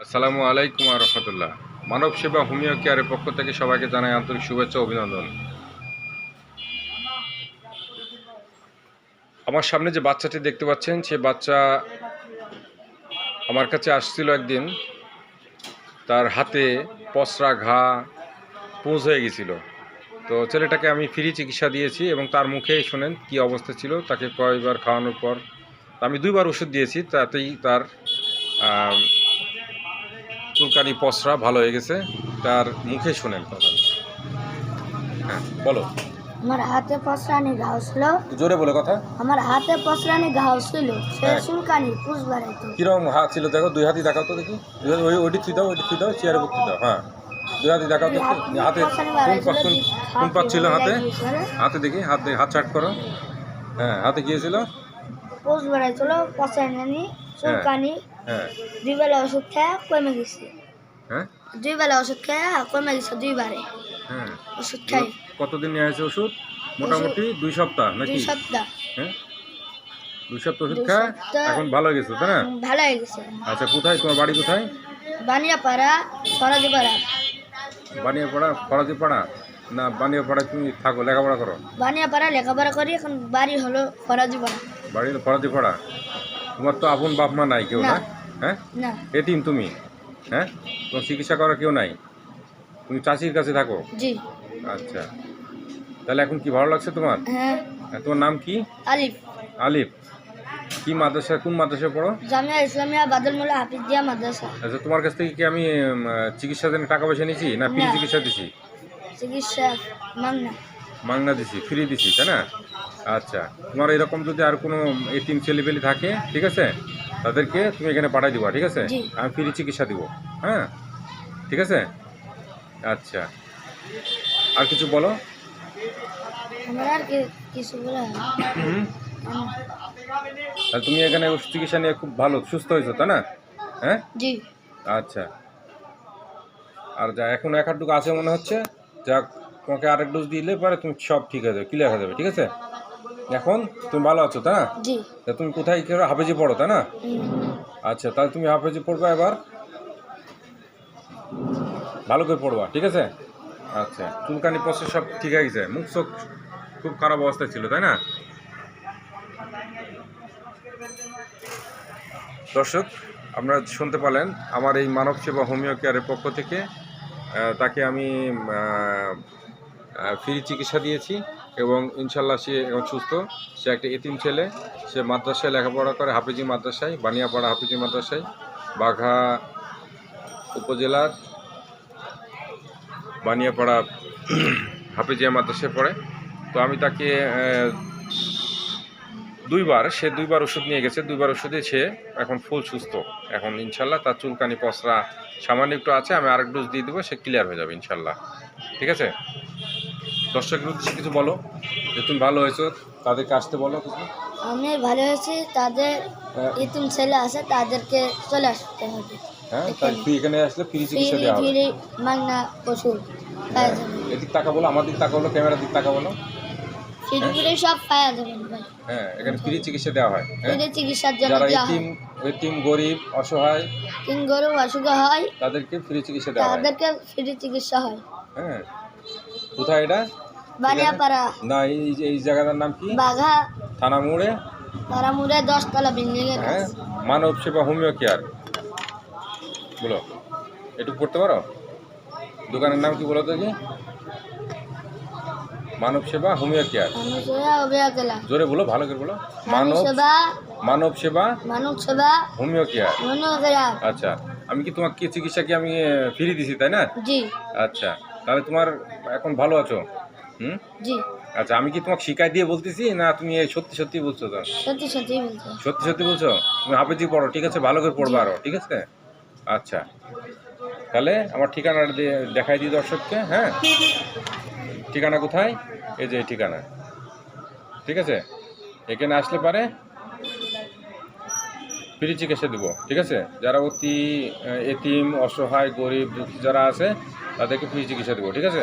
আসসালামু আলাইকুম আর রহমতুল্লাহ। মানব সেবা হোমিও কেয়ারের পক্ষ থেকে সবাইকে জানাই আন্তরিক শুভেচ্ছা অভিনন্দন। আমার সামনে যে বাচ্চাটি দেখতে পাচ্ছেন, সে বাচ্চা আমার কাছে আসছিল একদিন। তার হাতে পসরা ঘা পুঁজ হয়ে গেছিল। তো ছেলেটাকে আমি ফ্রি চিকিৎসা দিয়েছি এবং তার মুখে শোনেন কি অবস্থা ছিল, তাকে কয়েকবার খাওয়ানোর পর আমি দুইবার ওষুধ দিয়েছি, তাতেই তার চুলকানি পসরা ভালো হয়ে গেছে। তার মুখে শোনেন কথা হ্যাঁ বলো। আমার হাতে পসরানি ঘাও ছিল জোরে বলে কথা। আমার হাতে পসরানি ঘাও ছিল সে হ্যাঁ। চুলকানি পুষ বাড়াইতো কীরকম হাত ছিল দেখো দুই হাতি দেখাও তো দেখি। ওই ওইটি থুই দাও ওইটি থুই দাও চেয়ারে বুক দাও হ্যাঁ। দুই হাতি দেখাও তো হাতে পশানি কোন বাড়াইছিল, পাশ কোন দি- কোন পাশ ছিল হাতে। হাতে দেখি হাত হাত চাট করো। হ্যাঁ হাতে গিয়েছিল পুষ বাড়াইছিল পসানি চুলকানি। হ্যাঁ। দুই বেলা ওষুধ খেয়ে কমে গেছে। হ্যাঁ? দুই বেলা ওষুধ খেয়ে কমে গেছে দুইবারে। হ্যাঁ। ওষুধ খাই। কতদিন নিয়ে আছে ওষুধ? মোটামুটি দুই সপ্তাহ নাকি? দুই সপ্তাহ। হ্যাঁ? দুই সপ্তাহ ওষুধ দুই খা এখন ভালো হয়ে গেছে তাই না? ভালো হয়ে গেছে। আচ্ছা কোথায়? তোমার বাড়ি কোথায়? বানিয়াপাড়া ফরাজিপাড়া বানিয়াপাড়া ফরাজিপাড়া না বানিয়াপাড়ায় তুমি থাকো লেখাপড়া করো? বানিয়াপাড়া লেখাপড়া করি এখন বাড়ি হলো ফরাজিপাড়া বাড়ি ফরাজিপাড়া তোমার তো আপন বাপ মা নাই কেউ না। হ্যাঁ? এটিম তুমি। হ্যাঁ? তোমার চিকিৎসা করার কেউ নাই? তুমি চাষির কাছে থাকো? জি। আচ্ছা। তাহলে এখন কি ভালো লাগছে তোমার? হ্যাঁ। তোমার নাম কি? আলিফ। আলিফ। কি মাদ্রাসা কোন মাদ্রাসায় পড়ো? জামিয়া ইসলামিয়া বাদলমুল্লা হাফিজিয়া মাদ্রাসা। আচ্ছা তোমার কাছ থেকে কি আমি চিকিৎসার জন্য টাকা পয়সা নিয়েছি না ফ্রি চিকিৎসা দিছি? চিকিৎসা মাংনা মাংনা দিছি ফ্রি দিছি তাই না? আচ্ছা। তোমার এরকম যদি আর কোনো এটিম ছেলেপেলে থাকে ঠিক আছে? তাদেরকে তুমি এখানে পাঠাই দিবা ঠিক আছে? আমি ফ্রি চিকিৎসা দিব হ্যাঁ? ঠিক আছে? আচ্ছা। আর কিছু বলো। তাহলে তুমি এখানে চিকিৎসা নিয়ে খুব ভালো সুস্থ হয়েছো তাই না? হ্যাঁ? আচ্ছা। আর যা এখন এক আধটুকু আছে মনে হচ্ছে? যাক তোমাকে আরেক ডোজ দিলে পরে তুমি সব ঠিক হয়ে যাবে ক্লিয়ার হয়ে যাবে ঠিক আছে? এখন তুমি ভালো আছো তাই না? জি। তা তুমি কোথায় কি হাফেজি পড়ো তাই না? আচ্ছা তাহলে তুমি হাফেজি পড়বা এবার? ভালো করে পড়বা ঠিক আছে? আচ্ছা চুলকানি পশে সব ঠিক হয়ে গেছে। মুখ চোখ খুব খারাপ অবস্থায় ছিল তাই না? দর্শক আপনারা শুনতে পেলেন আমার এই মানব সেবা হোমিও কেয়ারের পক্ষ থেকে তাকে আমি ফ্রি চিকিৎসা দিয়েছি। এবং ইনশাল্লাহ সে এখন সুস্থ। সে একটা এতিম ছেলে, সে মাদ্রাসায় লেখাপড়া করে হাফিজি মাদ্রাসায়, বানিয়াপাড়া হাফিজি মাদ্রাসায়, বাঘা উপজেলার বানিয়াপাড়া হাফিজিয়া মাদ্রাসায় পড়ে। তো আমি তাকে দুইবার, সে দুইবার ওষুধ নিয়ে গেছে। দুইবার ওষুধে সে এখন ফুল সুস্থ। এখন ইনশাল্লাহ তার চুলকানি পসরা সামান্য একটু আছে, আমি আরেক ডোজ দিয়ে দেবো, সে ক্লিয়ার হয়ে যাবে ইনশাল্লাহ। ঠিক আছে? দর্শকের উদ্দেশ্যে কিছু বলো যে তুমি ভালো হয়েছো তাদেরকে আসতে বলো কিছু। আমি ভালো হয়েছি তাদের হ্যাঁ, ইতিম ছেলে আছে তাদেরকে চলে আসতে হবে। হ্যাঁ তুই এখানে আসলে ফ্রি চিকিৎসা ফিরি দেওয়া হবে? ফিরি ওষুধ এদিক টাকা বলো আমার দিক টাকা বলো ক্যামেরার দিক টাকা বলো। ফিরি সব পাওয়া যাবে হ্যাঁ এখানে ফ্রি চিকিৎসা দেওয়া হয় হ্যাঁ। ফিরি চিকিৎসার জন্য যারা হয়। গরিব অসহায় তিন গরু অসুখ হয় তাদেরকে ফ্রি চিকিৎসা দেওয়া হয়। তাদেরকে ফ্রি চিকিৎসা হয়। হ্যাঁ। কোথায় এটা? বানিয়াপাড়া। না এই এই জায়গাটার নাম কি? বাঘা। থানা মোড়ে? তারামুড়ে দশতলা বিল্ডিং এর হ্যাঁ। মানব সেবা হোমিও কেয়ার। বলো একটু পড়তে পারো? দোকানের নাম কি বলো তো কি মানব সেবা হোমিও কেয়ার। জোরে বলো ভালো করে বলো। মানব সেবা। মানব সেবা মানুষ সেবা হোমিও কেয়ার। আচ্ছা আমি কি তোমাকে কি চিকিৎসা কি আমি ফ্রি দিছি তাই না? জি। আচ্ছা তাহলে তোমার এখন ভালো আছো? হুম? জি। আচ্ছা আমি কি তোমাকে শিকায় দিয়ে বলতেছি না তুমি এই সত্যি সত্যি বলছো তো? সত্যি সত্যি বলছে। সত্যি সত্যি বলছো? তুমি হাফেজি পড়ো ঠিক আছে? ভালো করে পড়বা আরও ঠিক আছে? আচ্ছা। তাহলে আমার ঠিকানাটা দিয়ে দেখাই দিই দর্শককে হ্যাঁ? ঠিকানা কোথায়? এই যে ঠিকানা। ঠিক আছে? এখানে আসলে পারে ফ্রি চিকিৎসা দেবো ঠিক আছে? যারা অতি এতিম অসহায় গরিব দুঃখী যারা আছে তাদেরকে ফ্রি চিকিৎসা দেবো ঠিক আছে?